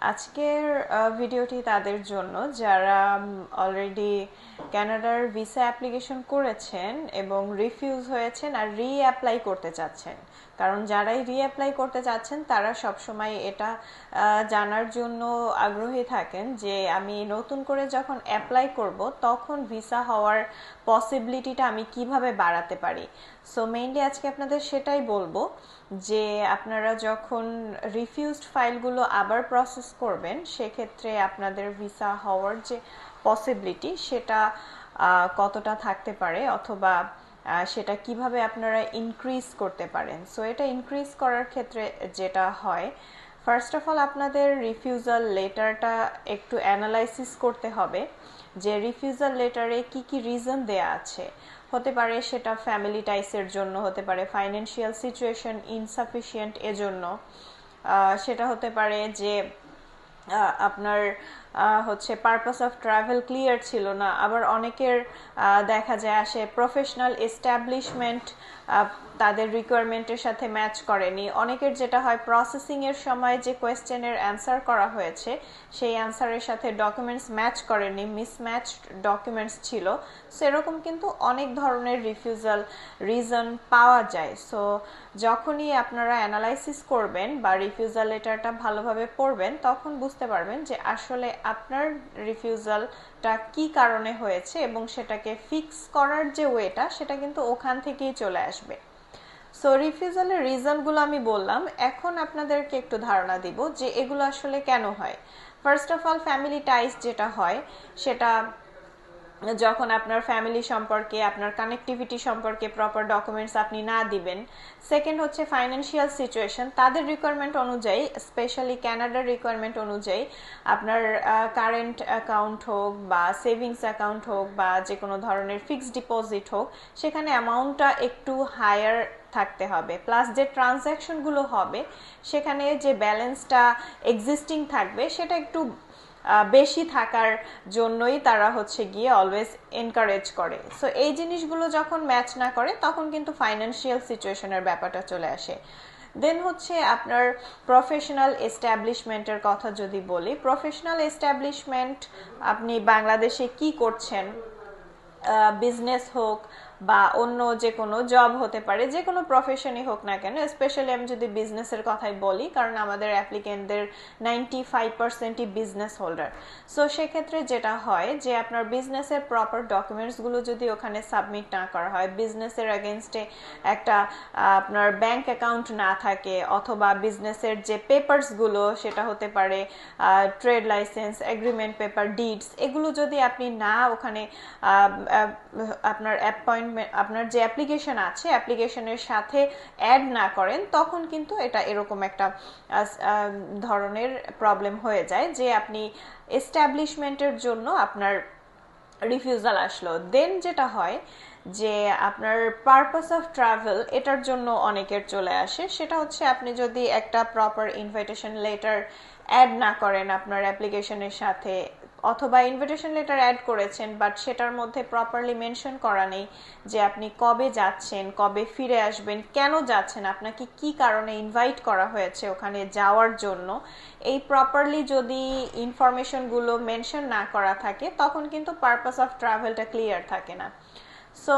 আজকের ভিডিওটি তাদের জন্য যারা অলরেডি ক্যানাডার ভিসা অ্যাপ্লিকেশন করেছেন এবং রিফিউজ হয়েছেন আর রি অ্যাপ্লাই করতে চাচ্ছেন। কারণ যারাই রিঅ্যাপ্লাই করতে চাচ্ছেন, তারা সবসময় এটা জানার জন্য আগ্রহী থাকেন যে আমি নতুন করে যখন অ্যাপ্লাই করব, তখন ভিসা হওয়ার পসিবিলিটিটা আমি কীভাবে বাড়াতে পারি। সো মেইনলি আজকে আপনাদের সেটাই বলব যে আপনারা যখন রিফিউজড ফাইলগুলো আবার প্রসেস করবেন, সেক্ষেত্রে আপনাদের ভিসা হওয়ার যে পসিবিলিটি সেটা কতটা থাকতে পারে অথবা সেটা কীভাবে আপনারা ইনক্রিজ করতে পারেন। সো এটা ইনক্রিজ করার ক্ষেত্রে যেটা হয় ফার্স্ট অফ অল আপনাদের রিফিউজাল লেটারটা একটু অ্যানালাইসিস করতে হবে, যে রিফিউজাল লেটারে কি কি রিজন দেয়া আছে। হতে পারে সেটা ফ্যামিলি টাইসের জন্য, হতে পারে ফাইন্যান্সিয়াল সিচুয়েশন ইনসাফিসিয়েন্ট এজন্য সেটা হতে পারে যে আপনার হচ্ছে পারপাস অফ ট্রাভেল ক্লিয়ার ছিল না। আবার অনেকের দেখা যায় আসে প্রফেশনাল এস্টাবলিশমেন্ট তাদের রিকোয়ারমেন্টের সাথে ম্যাচ করেনি। অনেকের যেটা হয় প্রসেসিংয়ের সময় যে কোয়েশ্চেনের অ্যান্সার করা হয়েছে, সেই অ্যান্সারের সাথে ডকুমেন্টস ম্যাচ করেনি মিসম্যাচ ডকুমেন্টস ছিল। সেরকম কিন্তু অনেক ধরনের রিফিউজাল রিজন পাওয়া যায়। সো যখনই আপনারা অ্যানালাইসিস করবেন বা রিফিউজাল লেটারটা ভালোভাবে পড়বেন, তখন বুঝতে পারবেন যে আসলে আপনার রিফিউজালটা কি কারণে হয়েছে এবং সেটাকে ফিক্স করার যে ওয়েটা সেটা কিন্তু ওখান থেকেই চলে আসবে। সো রিফিউজালের রিজনগুলো আমি বললাম। এখন আপনাদেরকে একটু ধারণা দিব যে এগুলো আসলে কেন হয়? First of all family ties যেটা হয়, সেটা যখন আপনার ফ্যামিলি সম্পর্কে, আপনার কানেক্টিভিটি সম্পর্কে প্রপার ডকুমেন্টস আপনি না দিবেন সেকেন্ড হচ্ছে ফাইন্যান্সিয়াল সিচুয়েশন তাদের রিকোয়ারমেন্ট অনুযায়ী স্পেশালি ক্যানাডার রিকোয়ারমেন্ট অনুযায়ী, আপনার কারেন্ট অ্যাকাউন্ট হোক বা সেভিংস অ্যাকাউন্ট হোক বা যে কোনো ধরনের ফিক্সড ডিপোজিট হোক, সেখানে অ্যামাউন্টটা একটু হায়ার থাকতে হবে। প্লাস যে ট্রানজ্যাকশনগুলো হবে, সেখানে যে ব্যালেন্সটা এক্সিস্টিং থাকবে, সেটা একটু বেশি থাকার জন্যই তারা হচ্ছে গিয়ে অলওয়েজ এনকারেজ করে। সো এই জিনিসগুলো যখন ম্যাচ না করে, তখন কিন্তু ফাইন্যান্সিয়াল সিচুয়েশনের ব্যাপারটা চলে আসে। দেন হচ্ছে আপনার প্রফেশনাল এস্টাবলিশমেন্টের কথা যদি বলি প্রফেশনাল এস্টাবলিশমেন্ট আপনি বাংলাদেশে কি করছেন? বিজনেস হোক বা অন্য যে কোনো জব হতে পারে, যে কোনো প্রফেশনই হোক না কেন স্পেশালি আমি যদি বিজনেসের কথাই বলি, কারণ আমাদের অ্যাপ্লিকেন্টদের নাইনটি ফাইভ পার্সেন্টই বিজনেস হোল্ডার সো সেক্ষেত্রে যেটা হয় যে, আপনার বিজনেসের প্রপার ডকুমেন্টসগুলো যদি ওখানে সাবমিট না করা হয় বিজনেসের অ্যাগেনস্টে একটা আপনার ব্যাংক অ্যাকাউন্ট না থাকে, অথবা বিজনেসের যে পেপারসগুলো সেটা হতে পারে trade licence agreement paper deeds এগুলো যদি আপনি না ওখানে আপনার অ্যাপয়েন্ট আপনার যে অ্যাপ্লিকেশন আছে অ্যাপ্লিকেশনের সাথে অ্যাড না করেন, তখন কিন্তু এটা এরকম একটা ধরনের প্রবলেম হয়ে যায় যে আপনি এস্টাবলিশমেন্টের জন্য আপনার রিফিউজাল আসলো। দেন যেটা হয় যে আপনার পারপাস অফ ট্রাভেল এটার জন্য অনেকের চলে আসে। সেটা হচ্ছে আপনি যদি একটা প্রপার ইনভাইটেশন লেটার অ্যাড না করেন আপনার অ্যাপ্লিকেশনের সাথে, অথবা ইনভিটেশন লেটার অ্যাড করেছেন বাট সেটার মধ্যে প্রপারলি মেনশন করা নেই যে আপনি কবে যাচ্ছেন, কবে ফিরে আসবেন, কেন যাচ্ছেন, আপনাকে কি কারণে ইনভাইট করা হয়েছে ওখানে যাওয়ার জন্য, এই প্রপারলি যদি ইনফরমেশনগুলো মেনশন না করা থাকে, তখন কিন্তু পারপাস অফ ট্রাভেলটা ক্লিয়ার থাকে না। সো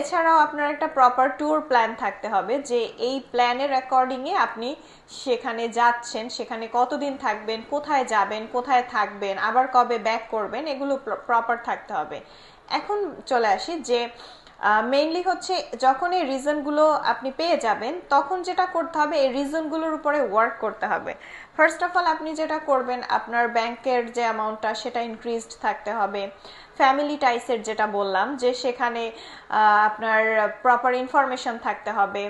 এছাড়াও আপনার একটা প্রপার ট্যুর প্ল্যান থাকতে হবে যে এই প্ল্যানের অ্যাকর্ডিংয়ে আপনি সেখানে যাচ্ছেন, সেখানে কতদিন থাকবেন, কোথায় যাবেন, কোথায় থাকবেন, আবার কবে ব্যাক করবেন, এগুলো প্রপার থাকতে হবে। এখন চলে আসি যে মেইনলি হচ্ছে যখন এই রিজনগুলো আপনি পেয়ে যাবেন, তখন যেটা করতে হবে, এই রিজনগুলোর উপরে ওয়ার্ক করতে হবে। ফার্স্ট অফ অল আপনি যেটা করবেন, আপনার ব্যাংকের যে অ্যামাউন্টটা সেটা ইনক্রিজড থাকতে হবে। ফ্যামিলি টাইসের যেটা বললাম, যে সেখানে আপনার প্রপার ইনফরমেশন থাকতে হবে।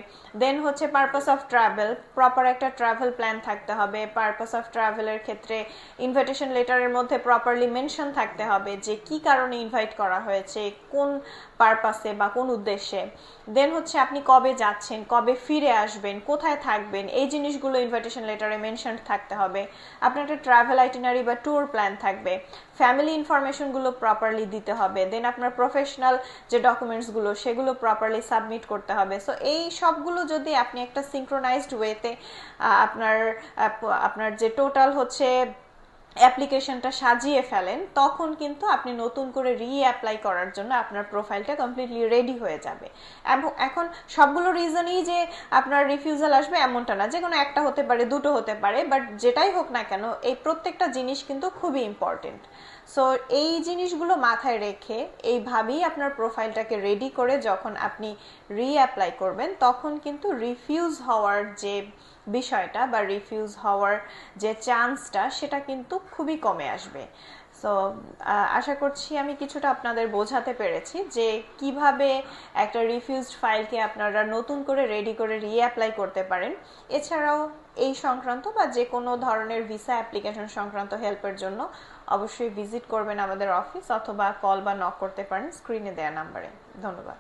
দেন হচ্ছে পারপাস অফ ট্রাভেল প্রপার একটা ট্রাভেল প্ল্যান থাকতে হবে। পারপাস অফ ট্রাভেলের ক্ষেত্রে ইনভাইটেশন লেটারের মধ্যে প্রপারলি মেনশন থাকতে হবে যে কি কারণে ইনভাইট করা হয়েছে, কোন পারপাসে বা কোন উদ্দেশ্যে। দেন হচ্ছে আপনি কবে যাচ্ছেন, কবে ফিরে আসবেন, কোথায় থাকবেন, এই জিনিসগুলো ইনভাইটেশন লেটারে মেনশন থাকতে হবে। আপনার একটা ট্রাভেল আইটিনারি বা ট্যুর প্ল্যান থাকবে। ফ্যামিলি ইনফরমেশনগুলো প্রপারলি দিতে হবে। দেন আপনার প্রফেশনাল যে ডকুমেন্টসগুলো সেগুলো প্রপারলি সাবমিট করতে হবে। সো এই সবগুলো যদি আপনি একটা সিঙ্ক্রোনাইজড ওয়েতে আপনার আপনার যে টোটাল হচ্ছে অ্যাপ্লিকেশনটা সাজিয়ে ফেলেন, তখন কিন্তু আপনি নতুন করে রি অ্যাপ্লাই করার জন্য আপনার প্রোফাইলটা কমপ্লিটলি রেডি হয়ে যাবে। এবং এখন সবগুলো রিজনই যে আপনার রিফিউজাল আসবে এমনটা না, যে কোনো একটা হতে পারে, দুটো হতে পারে বাট যেটাই হোক না কেন, এই প্রত্যেকটা জিনিস কিন্তু খুবই ইম্পর্টেন্ট সো এই জিনিসগুলো মাথায় রেখে এইভাবেই আপনার প্রোফাইলটাকে রেডি করে যখন আপনি রিঅ্যাপ্লাই করবেন, তখন কিন্তু রিফিউজ হওয়ার যে বিষয়টা বা রিফিউজ হওয়ার যে চান্সটা সেটা কিন্তু খুবই কমে আসবে। সো আশা করছি আমি কিছুটা আপনাদের বোঝাতে পেরেছি যে কীভাবে একটা রিফিউজড ফাইলকে আপনারা নতুন করে রেডি করে রিঅ্যাপ্লাই করতে পারেন। এছাড়াও এই সংক্রান্ত বা যে কোনো ধরনের ভিসা অ্যাপ্লিকেশন সংক্রান্ত হেল্পের জন্য অবশ্যই ভিজিট করবেন আমাদের অফিস অথবা কল বা নক করতে পারেন স্ক্রিনে দেওয়া নাম্বারে ধন্যবাদ।